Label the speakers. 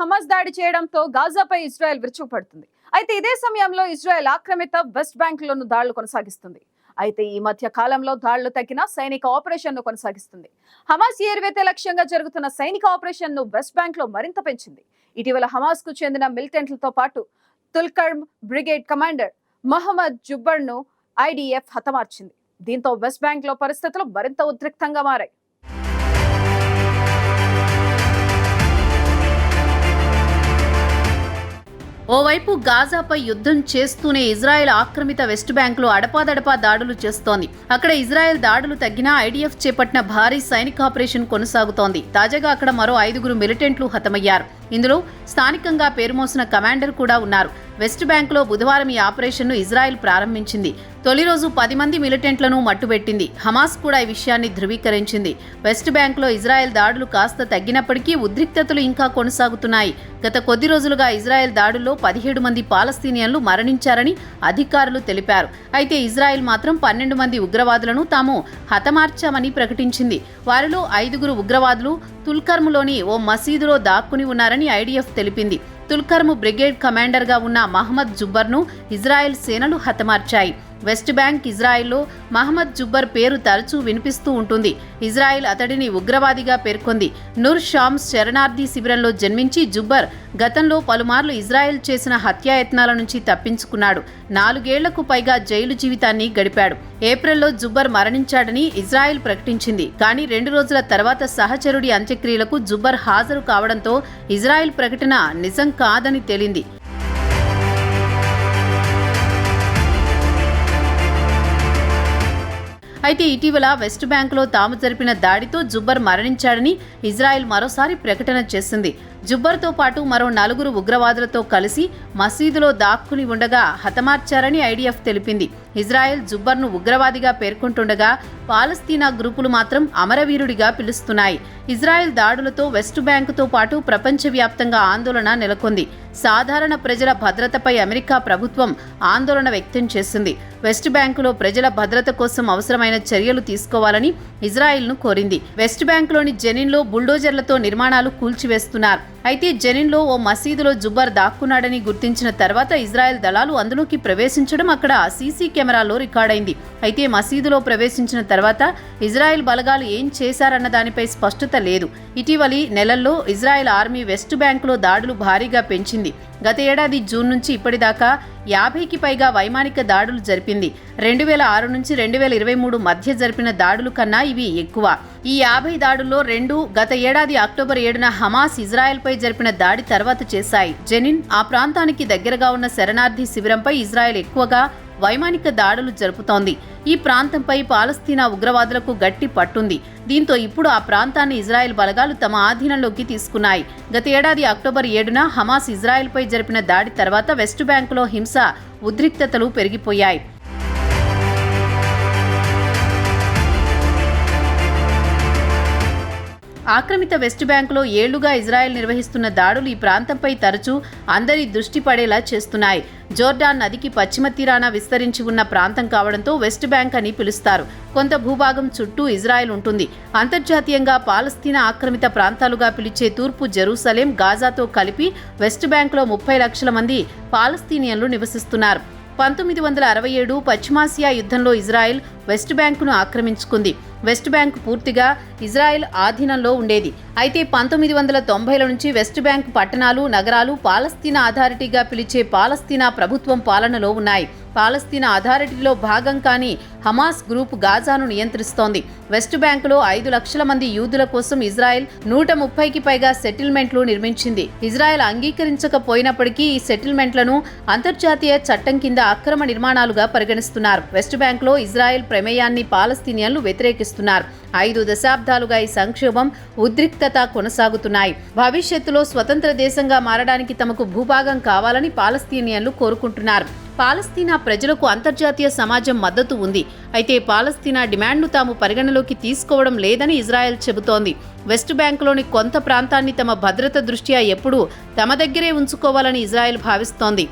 Speaker 1: Hamas దాడి చేయడంతో గాజాపై Israel విరుచుకుపడుతుంది. అయితే ఇదే సమయంలో ఇజ్రాయెల్ ఆక్రమిత వెస్ట్ బ్యాంక్ లోను దాడులు కొనసాగిస్తుంది. అయితే ఈ మధ్య కాలంలో దాడులు తగ్గిన సైనిక ఆపరేషన్ను కొనసాగిస్తుంది. హమాస్ ఏర్వేతే లక్ష్యంగా జరుగుతున్న సైనిక ఆపరేషన్ను వెస్ట్ బ్యాంక్లో మరింత పెంచింది. ఇటీవల హమాస్కు చెందిన మిలిటెంట్లతో పాటు తుల్కర్మ్ బ్రిగేడ్ కమాండర్ మహమ్మద్ జుబ్బర్ను ఐడిఎఫ్ హతమార్చింది. దీంతో వెస్ట్ బ్యాంక్లో పరిస్థితులు మరింత ఉద్రిక్తంగా మారాయి.
Speaker 2: ఓవైపు గాజాపై యుద్ధం చేస్తూనే ఇజ్రాయెల్ ఆక్రమిత వెస్ట్ బ్యాంకులో అడపాదడపా దాడులు చేస్తోంది. అక్కడ ఇజ్రాయెల్ దాడులు తగ్గినా ఐడిఎఫ్ చేపట్టిన భారీ సైనిక ఆపరేషన్ కొనసాగుతోంది. తాజాగా అక్కడ మరో ఐదుగురు మిలిటెంట్లు హతమయ్యారు. ఇందులో స్థానికంగా పేరుమోసిన కమాండర్ కూడా ఉన్నారు. వెస్ట్ బ్యాంకులో బుధవారం ఈ ఆపరేషన్ను ఇజ్రాయెల్ ప్రారంభించింది. తొలి రోజు పది మంది మిలిటెంట్లను మట్టుబెట్టింది. హమాస్ కూడా ఈ విషయాన్ని ధృవీకరించింది. వెస్ట్ బ్యాంకులో ఇజ్రాయెల్ దాడులు కాస్త తగ్గినప్పటికీ ఉద్రిక్తతలు ఇంకా కొనసాగుతున్నాయి. గత కొద్ది రోజులుగా ఇజ్రాయెల్ దాడుల్లో పదిహేడు మంది పాలస్తీనియన్లు మరణించారని అధికారులు తెలిపారు. అయితే ఇజ్రాయెల్ మాత్రం పన్నెండు మంది ఉగ్రవాదులను తాము హతమార్చామని ప్రకటించింది. వారిలో ఐదుగురు ఉగ్రవాదులు తుల్కర్ములోని ఓ మసీదులో దాక్కుని ఉన్నారని ఐడిఎఫ్ తెలిపింది. తుల్కర్ము బ్రిగేడ్ కమాండర్గా ఉన్న మహమ్మద్ జుబ్బర్ను ఇజ్రాయెల్ సేనలు హతమార్చాయి. వెస్ట్ బ్యాంక్ ఇజ్రాయెల్లో మహమ్మద్ జుబ్బర్ పేరు తరచూ వినిపిస్తూ ఉంటుంది. ఇజ్రాయెల్ అతడిని ఉగ్రవాదిగా పేర్కొంది. నుర్ షామ్స్ శరణార్థి శిబిరంలో జన్మించి జుబ్బర్ గతంలో పలుమార్లు ఇజ్రాయెల్ చేసిన హత్యాయత్నాల నుంచి తప్పించుకున్నాడు. నాలుగేళ్ళకు పైగా జైలు జీవితాన్ని గడిపాడు. ఏప్రిల్లో జుబ్బర్ మరణించాడని ఇజ్రాయెల్ ప్రకటించింది. కానీ రెండు రోజుల తర్వాత సహచరుడి అంత్యక్రియలకు జుబ్బర్ హాజరు కావడంతో ఇజ్రాయెల్ ప్రకటన నిజం కాదని తేలింది. అయితే ఇటీవల వెస్ట్ బ్యాంకులో తాము జరిపిన దాడితో జుబ్బర్ మరణించాడని ఇజ్రాయెల్ మరోసారి ప్రకటన చేసింది. జుబ్బర్తో పాటు మరో నలుగురు ఉగ్రవాదులతో కలిసి మసీదులో దాక్కుని ఉండగా హతమార్చారని ఐడిఎఫ్ తెలిపింది. ఇజ్రాయెల్ జుబ్బర్ను ఉగ్రవాదిగా పేర్కొంటుండగా పాలస్తీనా గ్రూపులు మాత్రం అమరవీరుడిగా పిలుస్తున్నాయి. ఇజ్రాయెల్ దాడులతో వెస్ట్ బ్యాంకుతో పాటు ప్రపంచవ్యాప్తంగా ఆందోళన నెలకొంది. సాధారణ ప్రజల భద్రతపై అమెరికా ప్రభుత్వం ఆందోళన వ్యక్తం చేసింది. వెస్ట్ బ్యాంకులో ప్రజల భద్రత కోసం అవసరమైన చర్యలు తీసుకోవాలని ఇజ్రాయెల్ను కోరింది. వెస్ట్ బ్యాంకులోని జెనిన్లో బుల్డోజర్లతో నిర్మాణాలు కూల్చివేస్తున్నారు. అయితే జెనిన్లో ఓ మసీదులో జుబ్బర్ దాక్కున్నాడని గుర్తించిన తర్వాత ఇజ్రాయెల్ దళాలు అందులోకి ప్రవేశించడం అక్కడ సీసీ కెమెరాలో రికార్డైంది. అయితే మసీదులో ప్రవేశించిన తర్వాత ఇజ్రాయెల్ బలగాలు ఏం చేశారన్న దానిపై స్పష్టత లేదు. ఇటీవలి నెలల్లో ఇజ్రాయెల్ ఆర్మీ వెస్ట్ బ్యాంకులో దాడులు భారీగా పెంచింది. గత ఏడాది జూన్ నుంచి ఇప్పటిదాకా యాభైకి పైగా వైమానిక దాడులు జరిపింది. రెండు వేల ఆరు నుంచి రెండు వేల ఇరవై మూడు మధ్య జరిపిన దాడులు కన్నా ఇవి ఎక్కువ. ఈ యాభై దాడుల్లో రెండు గత ఏడాది అక్టోబర్ ఏడున హమాస్ ఇజ్రాయెల్పై జరిపిన దాడి తర్వాత చేశాయి. జెనిన్ ఆ ప్రాంతానికి దగ్గరగా ఉన్న శరణార్థి శిబిరంపై ఇజ్రాయెల్ ఎక్కువగా వైమానిక దాడులు జరుపుతోంది. ఈ ప్రాంతంపై పాలస్తీనా ఉగ్రవాదులకు గట్టి పట్టుంది. దీంతో ఇప్పుడు ఆ ప్రాంతాన్ని ఇజ్రాయెల్ బలగాలు తమ ఆధీనంలోకి తీసుకున్నాయి. గత ఏడాది అక్టోబర్ ఏడున హమాస్ ఇజ్రాయెల్పై జరిపిన దాడి తర్వాత వెస్ట్ బ్యాంకులో హింస ఉద్రిక్తతలు పెరిగిపోయాయి. ఆక్రమిత వెస్ట్ బ్యాంకులో ఏళ్ళుగా ఇజ్రాయెల్ నిర్వహిస్తున్న దాడులు ఈ ప్రాంతంపై తరచూ అందరి దృష్టి పడేలా చేస్తున్నాయి. జోర్డాన్ నదికి పశ్చిమ తీరాన విస్తరించి ఉన్న ప్రాంతం కావడంతో వెస్ట్ బ్యాంక్ అని పిలుస్తారు. కొంత భూభాగం చుట్టూ ఇజ్రాయెల్ ఉంటుంది. అంతర్జాతీయంగా పాలస్తీనా ఆక్రమిత ప్రాంతాలుగా పిలిచే తూర్పు జెరూసలేం గాజాతో కలిపి వెస్ట్ బ్యాంక్లో ముప్పై లక్షల మంది పాలస్తీనియన్లు నివసిస్తున్నారు. పంతొమ్మిది వందల అరవై ఏడు పశ్చిమాసియా యుద్ధంలో ఇజ్రాయెల్ వెస్ట్ బ్యాంకును ఆక్రమించుకుంది. వెస్ట్ బ్యాంక్ పూర్తిగా ఇజ్రాయెల్ ఆధీనంలో ఉండేది. అయితే పంతొమ్మిది వందల తొంభైల నుంచి వెస్ట్ బ్యాంక్ పట్టణాలు నగరాలు పాలస్తీనా అథారిటీగా పిలిచే పాలస్తీనా ప్రభుత్వం పాలనలో ఉన్నాయి. పాలస్తీనా అథారిటీలో భాగం కాని హమాస్ గ్రూప్ గాజాను నియంత్రిస్తోంది. వెస్ట్ బ్యాంకులో ఐదు లక్షల మంది యూదుల కోసం ఇజ్రాయెల్ నూట ముప్పైకి పైగా సెటిల్మెంట్లు నిర్మించింది. ఇజ్రాయెల్ అంగీకరించకపోయినప్పటికీ ఈ సెటిల్మెంట్లను అంతర్జాతీయ చట్టం కింద అక్రమ నిర్మాణాలుగా పరిగణిస్తున్నారు. వెస్ట్ బ్యాంక్లో ఇజ్రాయెల్ ప్రమేయాన్ని పాలస్తీనియన్లు వ్యతిరేకిస్తున్నారు. ఐదు దశాబ్దాలుగా ఈ సంక్షోభం ఉద్రిక్తత కొనసాగుతున్నాయి. భవిష్యత్తులో స్వతంత్ర దేశంగా మారడానికి తమకు భూభాగం కావాలని పాలస్తీనియన్లు కోరుకుంటున్నారు. పాలస్తీనా ప్రజలకు అంతర్జాతీయ సమాజం మద్దతు ఉంది. అయితే పాలస్తీనా డిమాండ్ను తాము పరిగణలోకి తీసుకోవడం లేదని ఇజ్రాయెల్ చెబుతోంది. వెస్ట్ బ్యాంకులోని కొంత ప్రాంతాన్ని తమ భద్రత దృష్ట్యా ఎప్పుడూ తమ దగ్గరే ఉంచుకోవాలని ఇజ్రాయెల్ భావిస్తోంది.